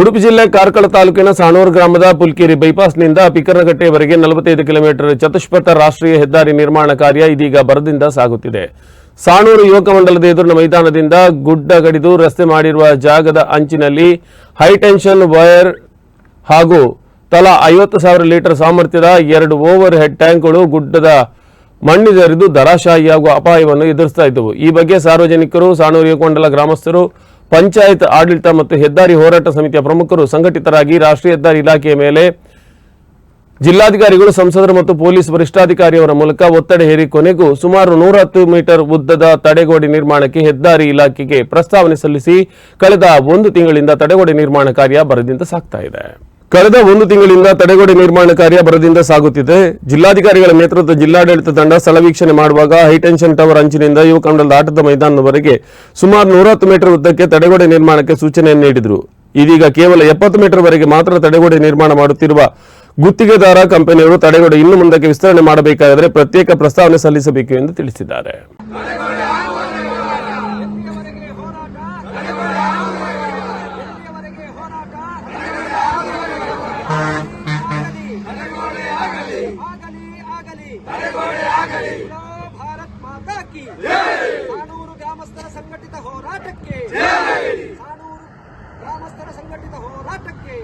ಉಡುಪಿ ಜಿಲ್ಲೆ ಕಾರ್ಕಳ ತಾಲೂಕಿನ ಸಾಣೂರು ಗ್ರಾಮದ ಪುಲ್ಕೇರಿ ಬೈಪಾಸ್ನಿಂದ ಪಿಕರಗಟ್ಟೆಯವರೆಗೆ ನಲವತ್ತೈದು ಕಿಲೋಮೀಟರ್ ಚತುಷ್ಪಥ ರಾಷ್ಟ್ರೀಯ ಹೆದ್ದಾರಿ ನಿರ್ಮಾಣ ಕಾರ್ಯ ಇದೀಗ ಬರದಿಂದ ಸಾಗುತ್ತಿದೆ. ಸಾಣೂರು ಯುವಕ ಮಂಡಲದ ಎದುರಿನ ಮೈದಾನದಿಂದ ಗುಡ್ಡ ಗಡಿದು ರಸ್ತೆ ಮಾಡಿರುವ ಜಾಗದ ಅಂಚಿನಲ್ಲಿ ಹೈಟೆನ್ಷನ್ ವೈರ್ ಹಾಗೂ ತಲಾ ಐವತ್ತು ಸಾವಿರ ಲೀಟರ್ ಸಾಮರ್ಥ್ಯದ ಎರಡು ಓವರ್ ಹೆಡ್ ಟ್ಯಾಂಕ್ಗಳು ಗುಡ್ಡದ ಮಣ್ಣಿದರಿದು ದರಾಶಾಹಿಯಾಗುವ ಅಪಾಯವನ್ನು ಎದುರಿಸ್ತಾ ಇದ್ದವು. ಈ ಬಗ್ಗೆ ಸಾರ್ವಜನಿಕರು, ಸಾಣೂರು ಯುವಕೊಂಡಲ ಗ್ರಾಮಸ್ಥರು ಪಂಚಾಯತ್ ಆಡಳಿತ ಮತ್ತು ಹೆದ್ದಾರಿ ಹೋರಾಟ ಸಮಿತಿಯ ಪ್ರಮುಖರು ಸಂಘಟಿತರಾಗಿ ರಾಷ್ಟ್ರೀಯ ಹೆದ್ದಾರಿ ಇಲಾಖೆಯ ಮೇಲೆ ಜಿಲ್ಲಾಧಿಕಾರಿಗಳು, ಸಂಸದರು ಮತ್ತು ಪೊಲೀಸ್ ವರಿಷ್ಠಾಧಿಕಾರಿಯವರ ಮೂಲಕ ಒತ್ತಡ ಹೇರಿ ಕೊನೆಗೂ ಸುಮಾರು ನೂರ ಹತ್ತು ಮೀಟರ್ ಉದ್ದದ ತಡೆಗೋಡೆ ನಿರ್ಮಾಣಕ್ಕೆ ಹೆದ್ದಾರಿ ಇಲಾಖೆಗೆ ಪ್ರಸ್ತಾವನೆ ಸಲ್ಲಿಸಿ ಕಳೆದ ಒಂದು ತಿಂಗಳಿಂದ ತಡೆಗೋಡೆ ನಿರ್ಮಾಣ ಕಾರ್ಯ ಬರದಿಂದ ಸಾಗ್ತಾ ಇದೆ. ಕಳೆದ ಒಂದು ತಿಂಗಳಿಂದ ತಡೆಗೋಡೆ ನಿರ್ಮಾಣ ಕಾರ್ಯ ಬರದಿಂದ ಸಾಗುತ್ತಿದೆ. ಜಿಲ್ಲಾಧಿಕಾರಿಗಳ ನೇತೃತ್ವದ ಜಿಲ್ಲಾಡಳಿತ ತಂಡ ಸ್ಥಳ ವೀಕ್ಷಣೆ ಮಾಡುವಾಗ ಹೈಟೆನ್ಷನ್ ಟವರ್ ಅಂಚಿನಿಂದ ಯುವಕಂಡಲದ ಆಟದ ಮೈದಾನದವರೆಗೆ ಸುಮಾರು ನೂರ ಹತ್ತು ಮೀಟರ್ ಉದ್ದಕ್ಕೆ ತಡೆಗೋಡೆ ನಿರ್ಮಾಣಕ್ಕೆ ಸೂಚನೆಯನ್ನು ನೀಡಿದರು. ಇದೀಗ ಕೇವಲ ಎಪ್ಪತ್ತು ಮೀಟರ್ ವರೆಗೆ ಮಾತ್ರ ತಡೆಗೋಡೆ ನಿರ್ಮಾಣ ಮಾಡುತ್ತಿರುವ ಗುತ್ತಿಗೆದಾರ ಕಂಪನಿಯವರು ತಡೆಗೋಡೆ ಇನ್ನು ಮುಂದಕ್ಕೆ ವಿಸ್ತರಣೆ ಮಾಡಬೇಕಾದರೆ ಪ್ರತ್ಯೇಕ ಪ್ರಸ್ತಾವನೆ ಸಲ್ಲಿಸಬೇಕು ಎಂದು ತಿಳಿಸಿದ್ದಾರೆ. ಭಾರತ್ ಮಾತಾ ಕಿ ಕಾನೂರು ಗ್ರಾಮಸ್ಥರ ಸಂಘಟಿತ ಹೋರಾಟಕ್ಕೆ ಕಾನೂರು ಗ್ರಾಮಸ್ಥರ ಸಂಘಟಿತ ಹೋರಾಟಕ್ಕೆ